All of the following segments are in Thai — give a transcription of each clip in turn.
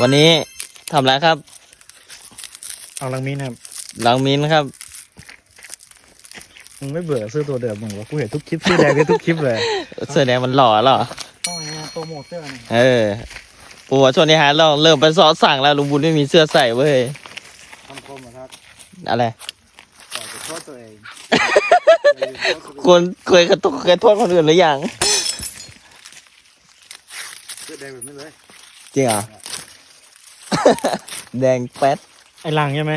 วันนี้ทำอะไรครับ เอาลังมินครับหลังมินครับ มึงไม่เบื่อซื้อตัวเดิมมึงวะกูเห็นทุกคลิปซื้อแดงในทุกคลิปเลยเสื้อแดงมันหล่อเหรอต้องมาโปรโมทเสื้อนี่เออปูว่าช่วงนี้ฮะเราเริ่มไปซอสั่งแล้วลุงบุญไม่มีเสื้อใส่เว้ยทำกลมนะครับอะไรต่อจะโทษตัวเองคนเคยกระตุกเคยโทษคนอื่นหรือยังเสื้อแดงแบบนี้เลยจริงเหรอ แดงแป๊ดไอ้ลังใช่ไหม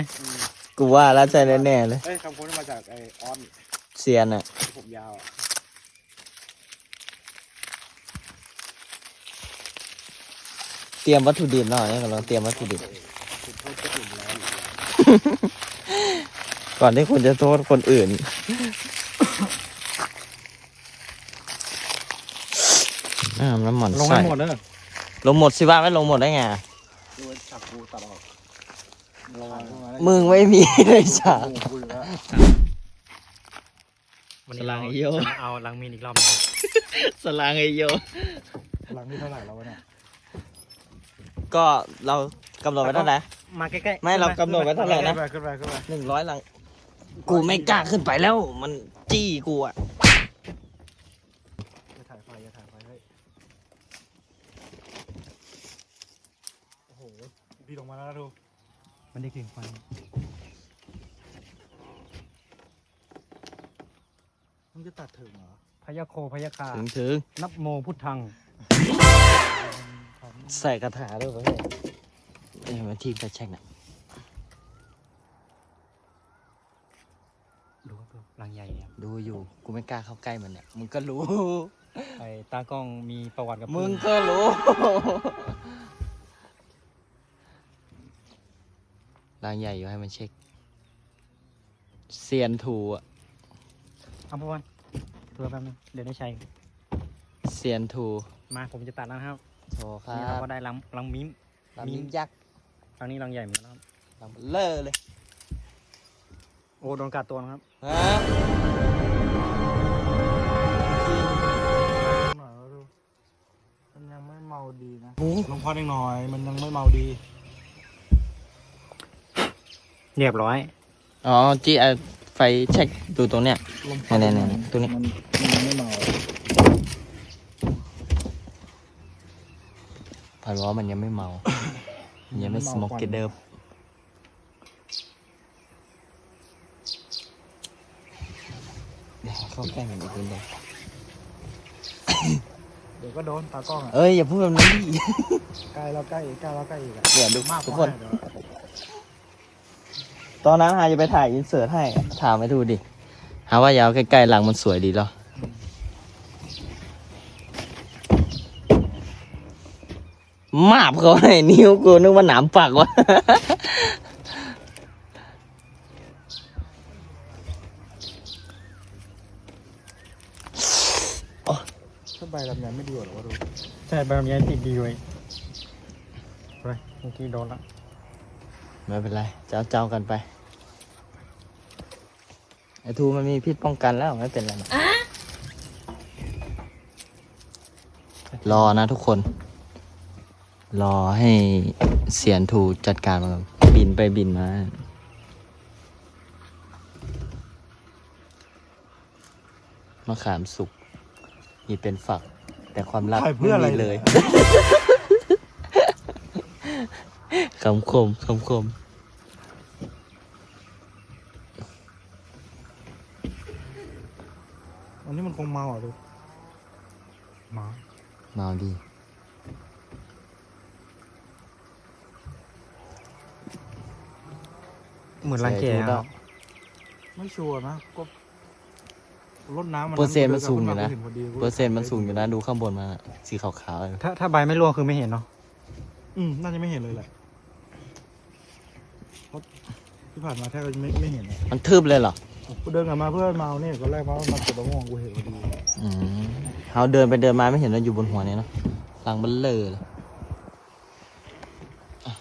กูว่าแล้วใช่แน่ๆเลย เอ้ยคำพูดนี้มาจากไอ้ออนเซียนอะผมยาวอะเตรียมวัตถุดิบหน่อยกำลังเตรียมวัตถุดิบ ผมโทษคนอื่นแล้วก่อนที่คุณจะโทษคนอื่นอ่าน้ำหมันลงใส่ให้หมดเด้อลงหมดสิว่าไม่ลงหมดได้ไง ดูจับกูตัดออกลงมามึงไม่มีเลยจ้ะกูอยู่แล้ววันนี้สลัเรางไอ้โย จะมาเอาลังมีนอีกรอบหนึงสลางไอโยลังนี่เท่าไหร่แล้ววะเนี่ยก็เรากำหนดไว้เท่าไหร่ มาใกล้ๆไม่เรากำหนดไว้เท่าไหร่ นะ ขึ้นไปขึ้นไปขึ้นไปหนึ่งร้อยหลัง กูไม่กล้าขึ้นไปแล้ว มันจี้กูอะ อย่าถ่ายไฟอย่าถ่ายไฟเฮ้ยโอ้โห พี่ลงมาแล้วนะทูมันได้กลิ่นควันมึงจะตัดถึงเหรอพยาโคพยาคา ถึงถึงนับโมพุทธัง ใส่กระถาด้วยเว้ยเอ้ยมาทีมไปเช็คหนะดูครับดูลังใหญ่เนี่ยดูอยู่ กูไม่กล้าเข้าใกล้มันเนี่ย มึงก็รู้ ไอ้ตากล้องมีประวัติกับมึงพึ่ก็รู้ รางใหญ่อยู่ให้มันเช็คเซียนทูอะเอาประวันเพื่อแป๊บนึงเดี๋ยวได้ใช้ เซียนทูมาผมจะตัดแล้วนะครับโชว์ครันี่เราบก็ได้ลังลังมิ้ม ลำยิ้มยักษ์ลังนี้ลังใหญ่เหมือนกันนะครับ ลำเลอเลยโอ้โดนกัดตัวนะครับฮะหน่อยแล้วดูมันยังไม่เมาดีนะลงพอดอีกหน่อย มันยังไม่เมาดี เรียบร้อย อ๋อจีเอาไฟเช็คดูตรงเนี้ยลงพอดเนี่อียกหเนี่ยน่อยตรงนี้ มันมันยังไม่เมาผ่านว่ามันยังไม่เมามันยังไม่สโมกเกเดิมเดี๋ยวเข้าใกล้มันอีกนิดเดียวเดี๋ยวก็โดนตากล้องอะเอ้ยอย่าพูดแบบนั้นดิ ใกล้แล้วใกล้อีกใกล้แล้วใกล้อีกอะเดี๋ยวดูมากทุกพคอนเดี๋ยว ตอนนั้นหาจะไปถ่ายอินเสิร์ตให้ ถามไปดูดิ หาว่ายาวใกล้ๆหลังมันสวยดีเหรอ มาบเขาให้นิ้วกูนึกว่าหนามปักวะ ถ้าใบลำไยไม่ดีกว่าเหรอวะดูใช่แบบนี้ติดดีไว้ไปเมื่อกี้โดนละ ไม่เป็นไร เจ้าเจ้ากันไป ไอ้ทูมันมีพิษป้องกันแล้วไม่เป็นไรหรอกรอนะทุกคน รอให้เสียนทูจัดการมันก่อนบินไปบินมา มะขามสุกมีเป็นฝัก แต่ความลับไม่มีเลย คำคมคำคม อันนี้มัน คงเมาอะดูหมาเมาดีเหมือนลังแกใส่คทูรับไม่ชัวร์นะก็รดน้ำมันเปอร์เซ็นต์มันสูงอยู่นะเดิกลับขึ้มากูเปอร์เซ็นต์มันสูงอยู่นะดูข้างบนมาสีขาวๆอยู่ถ้าถ้าใบไม่ร่วงคือไม่เห็นเนาะอืมน่าจะไม่เห็นเลยแหละเพราะที่ผ่านมาแทบจะไม่ไม่เห็นเลยมันทึบเลยเหรอ กูเดินกลับมาเพื่อเมาเนี่ยตอนแรกว่ามันเก็บมะม่วงกูเห็นพอดีอืมเขาเดินไปเดินมาไม่เห็นว่าอยู่บนหัวเนี่ยเนาะหลังมันเลอะเลยอะ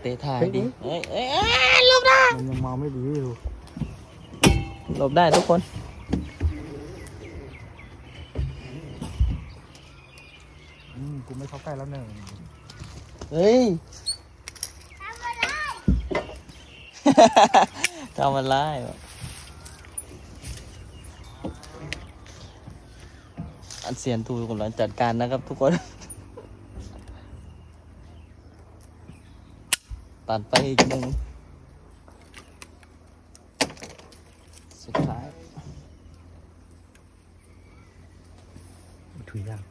เตะถ่ายดิเอ้ยเอ้ยเอ้ยหลบได้มันยังเมาไม่ดีอยู่หลบได้ทุกคน อืมกูไม่เข้าใกล้แล้วเนี่ยเฮ้ย ทำมันร้ายวะ อันเสียนทูกำลังจัดการนะครับทุกคน ตัดไปอีกหนึ่งสุดท้ายถุยยาก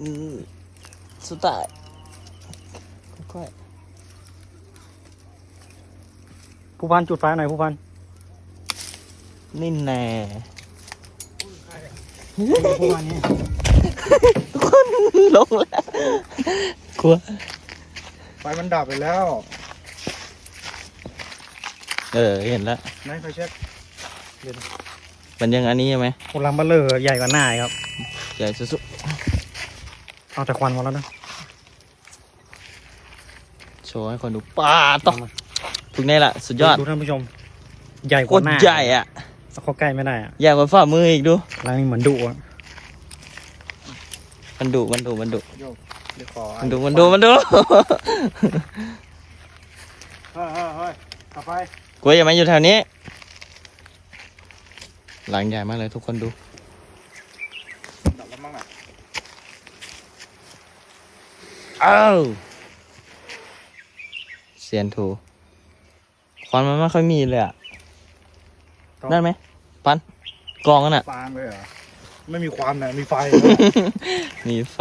อืมสุดท้ายค่อยผู้พันจุดไฟหน่อยผู้พันๆนี่แน่ ผู้พันนี่ทุกคนลงแล้ว กลัว ไฟมันดับไปแล้ว เออ เห็นแล้วไหนไฟเช็คมันยังอันนี้ใช่ไหมโอ้ลำเบลเลอร์ใหญ่กว่าหน้าอีกครับ ใหญ่สุดเอาแต่ควันมาแล้วนะๆโชว์ให้คนดูป้าต่อถึงนี่แหละ สุดยอดดูท่านผู้ชม ใหญ่กโคว่าตรหน้า ใหญ่อะ เอาเข้าใกล้ไม่ได้อะใหญ่กว่าฝ่ามืออีกดูรังนี้เหมือนดุอะมันดุมันดุมันดุโยกเดี๋ยวขอมันดุมันดุมันดุเฮ้ยเฮ้ยเฮ้ยกลับไปกลัวอย่ามาอยู่แถวนี้ หลังใหญ่มากเลยทุกคนดูดับแล้วมั้งอะอ้าวเสียนถูควันมันไม่ค่อยมีเลยอะ ได้ไหมปันกองกันอะ ฟางเลยเหรอ ไม่มีควันนะมีไฟมีไฟ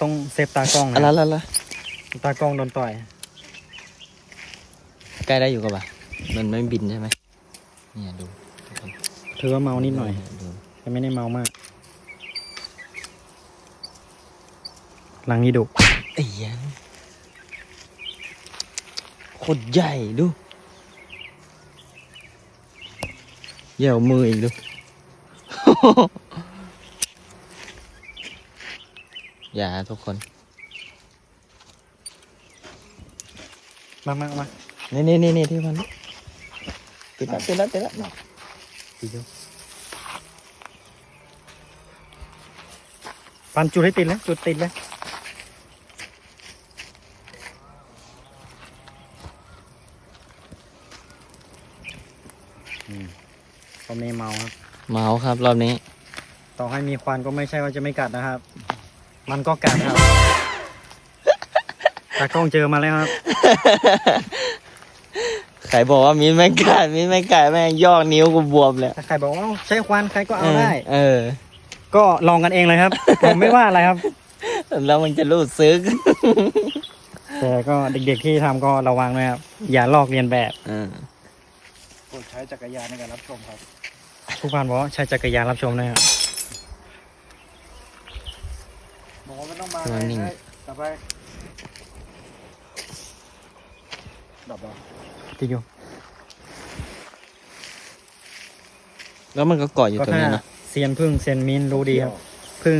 ต้องเซฟตากล้องอะนะไรละละตากล้องโดนต่อย ใกล้ได้อยู่กับปะมันไม่บินใช่ไหมเนี่ยดูทุกคนถือว่าเมานิดหน่อย ดูแต่ไม่ได้เมามาก รังนี้ดุไอ้ยังโคตรใหญ่ดูใหญ่กว่ามืออีกดู อย่าทุกคน มามามานี่นี่นี่นี่ที่มันติดแล้วติดแล้วติดแล้วดีดูปันจุดให้ติดเลยจุดติดเลย ก็ไม่เมาครับ เมาครับรอบนี้ ต่อให้มีควันก็ไม่ใช่ว่าจะไม่กัดนะครับ มันก็กัดครับตากล้องเจอมาแล้วครับ ใครบอกว่ามีแม่งไก่มีแม่งไก่แม่งยอกนิ้วกูบวมเลยถ้าใครบอกว่าใช้ควันใครก็เอาได้ เออ ก็ลองกันเองเลยครับ ผมไม่ว่าอะไรครับเออแล้วมันจะรู้สึก แต่ก็เด็กๆที่ทำก็ระวังนะครับ อย่าลอกเลียนแบบเออโป รดใช้จักรยานในการรับชมครับผู้พันบอกว่าใช้จักรยานรับชมนะครับ บอกว่าไม่ต้องมาตัวนิ่งเฮ้ยกลับไปดับแล้วที่อยู่แล้วมันก็เกาะอยู่ก็ตรงถ้านี้นะเซียนพึ่งเซียนมินรู้ดีครับพึ่ง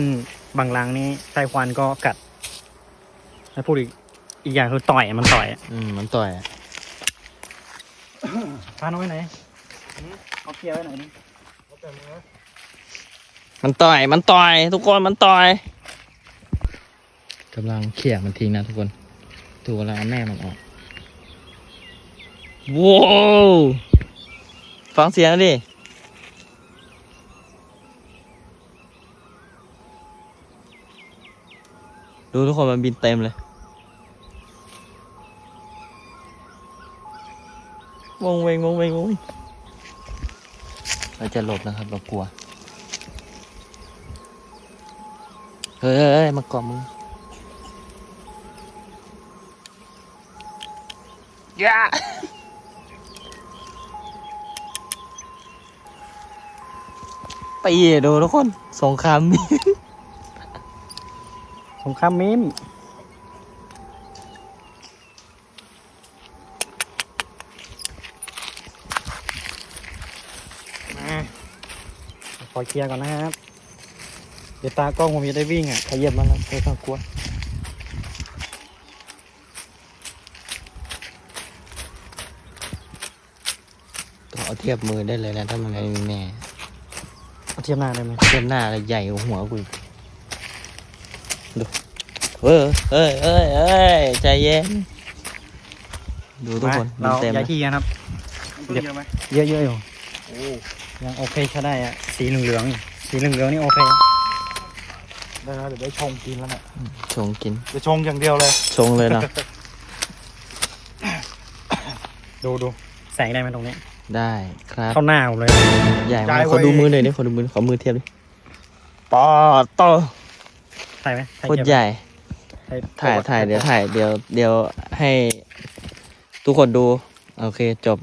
บางรังนี้ใช้ควันก็กัดแล้วพูดอีกอีกอย่างคือต่อยมันต่อย อืมมันต่อยอะาน้อยไหนเอาเกียร์ไว้ไหนดิเอาแต่มือมันต่อย มันต่อย ทุกคนมันต่อยกำลังเขี่ยมันทิ้งนะทุกคนถูกกำลังเอาแม่มันออกว้าวฟังเสียงดิดูทุกคนมันบินเต็มเลย วงเวงวงเวงวงเวงเราจะหลบนะครับ เรากลัว เฮ้ยเฮ้ยเฮ้ยมาเกาะมึงยาไปดูทุกคน สงครามมีสงครามมิม ขอเคลียร์ก่อนนะครับ เดี๋ยวตากล้องผมจะได้วิ่งอะขยับมาแล้วไม่ต้องกลัวต้องเอาเทียบมือได้เลยนะถ้ามันไม่แน่เอาเทียบหน้าได้ไหมเต็มหน้าเลยใหญ่กว่าหัวกูอีกดูเอ้ยเอ้ยเอ้ยเอ้ยใจเย็น ดูทุกคนมาเราเต็มๆย้ายนะที่กันครับมันเยอะไหมเยอะๆอยู่ โอ้ ยังโอเคใช้ได้อะสีเหลืองๆสีเหลืองๆนี่โอเคได้แล้วเดี๋ยวได้ชงกินแล้วเนี่ยชงกินจะชงอย่างเดียวเลย ชงเลยเนาะดูดูแสงได้ไหมตรงนี้ ได้ครับเข้าหน้าผมเลย ใหญ่มากขอดูมือหน่อยดิขอดูมือขอมือเทียบดิปอโตถ่ายไหมถ่ายโคตรเก็บใหญ่ถ่ายถ่ายถ่ายเดี๋ยวถ่ายเดี๋ยวเดี๋ยวให้ทุกคนดู โอเคจบ